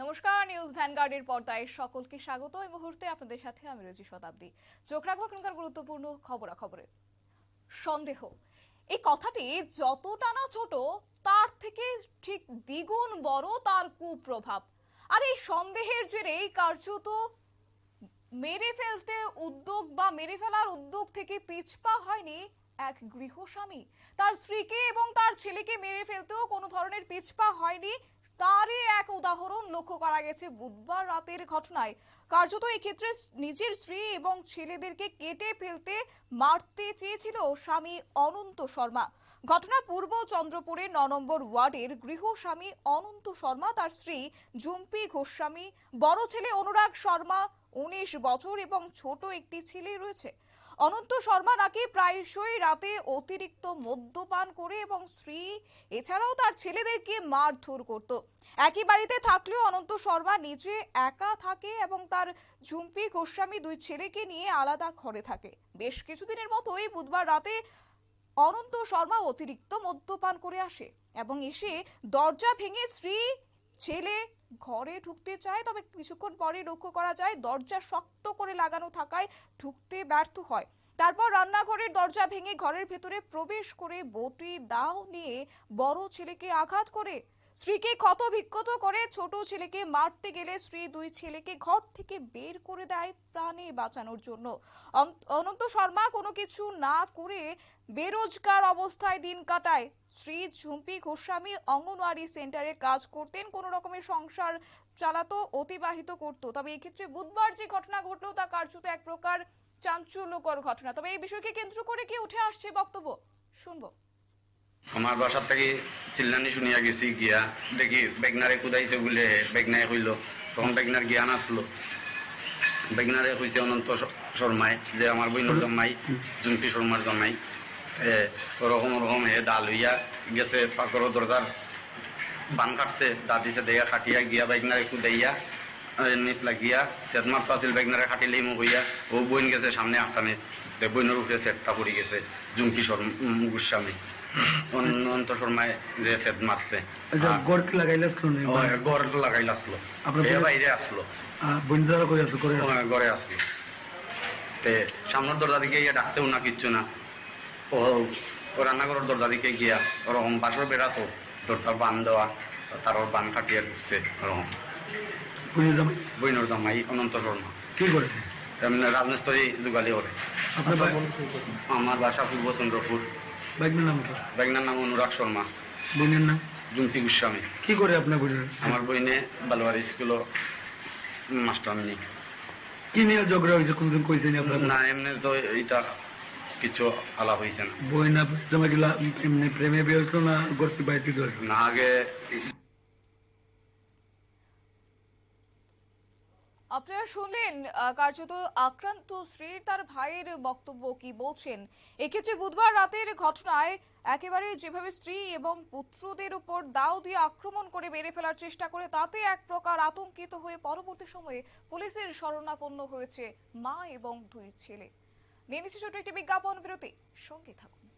নমস্কার, নিউজ ভ্যানগার্ডের পর্দায় সকলকে স্বাগত। এই মুহূর্তে আপনাদের সাথে আমি শতাব্দী। চোখ এখনকার গুরুত্বপূর্ণ সন্দেহ। এই কথাটি ছোট, তার থেকে ঠিক দ্বিগুণ বড় তার কুপ্রভাব। আর এই সন্দেহের জেরেই কার্যত মেরে ফেলতে উদ্যোগ বা মেরে ফেলার উদ্যোগ থেকে পিছপা হয়নি এক গৃহস্বামী। তার স্ত্রীকে এবং তার ছেলেকে মেরে ফেলতেও কোনো ধরনের পিছপা হয়নি তারই এক উদাহরণ লক্ষ্য করা গেছে বুধবার রাতের ঘটনায়। কার্যত এক্ষেত্রে ক্ষেত্রে নিজের স্ত্রী এবং ছেলেদেরকে কেটে ফেলতে মারতে চেয়েছিল স্বামী অনন্ত শর্মা। ঘটনা পূর্ব চন্দ্রপুরে ন নম্বর ওয়ার্ডের গৃহস্বামী অনন্ত শর্মা, তার স্ত্রী জুম্পি গোস্বামী বড় ছেলে অনুরাগ শর্মা উনিশ বছর এবং ছোট একটি ছেলে রয়েছে। অনন্ত শর্মা নাকি প্রায়শই রাতে অতিরিক্ত মদ্যপান করে এবং স্ত্রী, এছাড়াও তার ছেলেদেরকে মারধর করত। একই বাড়িতে থাকলেও অনন্ত শর্মা নিজে একা থাকে এবং তার ঝুম্পি গোস্বামী দুই ছেলেকে নিয়ে আলাদা ঘরে থাকে। বেশ কিছুদিনের মতোই বুধবার রাতে অনন্ত শর্মা অতিরিক্ত মদ্যপান করে আসে এবং এসে দরজা ভেঙে স্ত্রী ছেলে ঘরে ঢুকতে চায়, তবে কিছুক্ষণ পরে লক্ষ্য করা যায় দরজা শক্ত করে লাগানো থাকায় ঢুকতে ব্যর্থ হয়। তারপর রান্নাঘরের দরজা ভেঙে ঘরের ভেতরে প্রবেশ করে বটি দাও নিয়ে বড় ছেলেকে আঘাত করে স্ত্রীকে ক্ষত বিক্ষত করে ছোট ছেলেকে মারতে গেলে স্ত্রী দুই ছেলেকে ঘর থেকে বের করে দেয় প্রাণে বাঁচানোর জন্য। অনন্ত শর্মা কোনো কিছু না করে বেরোজগার অবস্থায় দিন কাটায়। শ্রী ঝুম্পি গোস্বামী অঙ্গনওয়াড়ি সেন্টারে কাজ করতেন, কোন রকমের সংসার চালাতো, অতিবাহিত করত। তবে এক্ষেত্রে বুধবার যে ঘটনা ঘটলো তা কার্যত এক প্রকার চাঞ্চল্যকর ঘটনা। তবে এই বিষয়কে কেন্দ্র করে কি উঠে আসছে বক্তব্য? শুনব। আমার বাসার থেকে চিল্লানি শুনিয়া গেছি গিয়া দেখি বেগনারে কুদাইছে বলে বেগনায় হইল। তখন বেগনার জ্ঞান আসলো। বেগনারে হইছে অনন্ত শর্মায় যে আমার বইনের জন্মাই জুম্পি শর্মার জন্মাই। ওরকম ওরকম হে ডাল হইয়া গেছে পাকর দরজার বান কাটছে দাদিছে দেয়া খাটিয়া গিয়া বেগনারে কুদাইয়া নিত লাগিয়া চেতমার আছিল বেগনারে খাটিলেই মুখ হইয়া ও বইন গেছে সামনে আসামে বইনের উপরে সেটটা পড়ে গেছে জুমকি শর্মা গোস্বামী। অনন্ত শর্মায় যে ফেদ মারছে। আচ্ছা গড় লাগাইলে শুনে গড় লাগাইল আসলো। আপনার এ বই- বাইরে আসলো। বন্ধুরা করে আছে? করে আসলো। তে সামনের দরজা দিকে গিয়ে ডাকতেও না কিচ্ছু না। ও ও রান্নাঘরের দরজা দিকে গিয়া ওরকম বাসর বেড়াতো দরজার বান দেওয়া তার ওর বান কাটিয়ে ঢুকছে ওরকম। বইনর জামাই? অনন্ত শর্মা। কি যুগালি ওরে আমার বাসা পূর্ব চন্দ্রপুর। বাইকের নাম কি? নাম অনুরাগ শর্মা। বোনের নাম? জুমতি গোস্বামী। কি করে আপনার বোনের আমার বইনে বালুয়ারি স্কুল মাস্টার নি কি নিয়ে ঝগড়া হয়েছে? কোনদিন কইছেন আপনার? না এমনি তো এটা কিছু আলাপ হয়েছে না। বই না তোমাকে এমনি প্রেমে হয়েছিল না গর্তি বাড়িতে না আগে আপনারা শুনলেন কার্যত আক্রান্ত স্ত্রীর তার ভাইয়ের বক্তব্য কি বলছেন? এক্ষেত্রে বুধবার রাতের ঘটনায় একেবারে যেভাবে স্ত্রী এবং পুত্রদের উপর দাও দিয়ে আক্রমণ করে মেরে ফেলার চেষ্টা করে, তাতে এক প্রকার আতঙ্কিত হয়ে পরবর্তী সময়ে পুলিশের শরণাপন্ন হয়েছে মা এবং দুই ছেলে। নিয়ে নিচ্ছে ছোট একটি বিজ্ঞাপন, বিরতি, সঙ্গে থাকুন।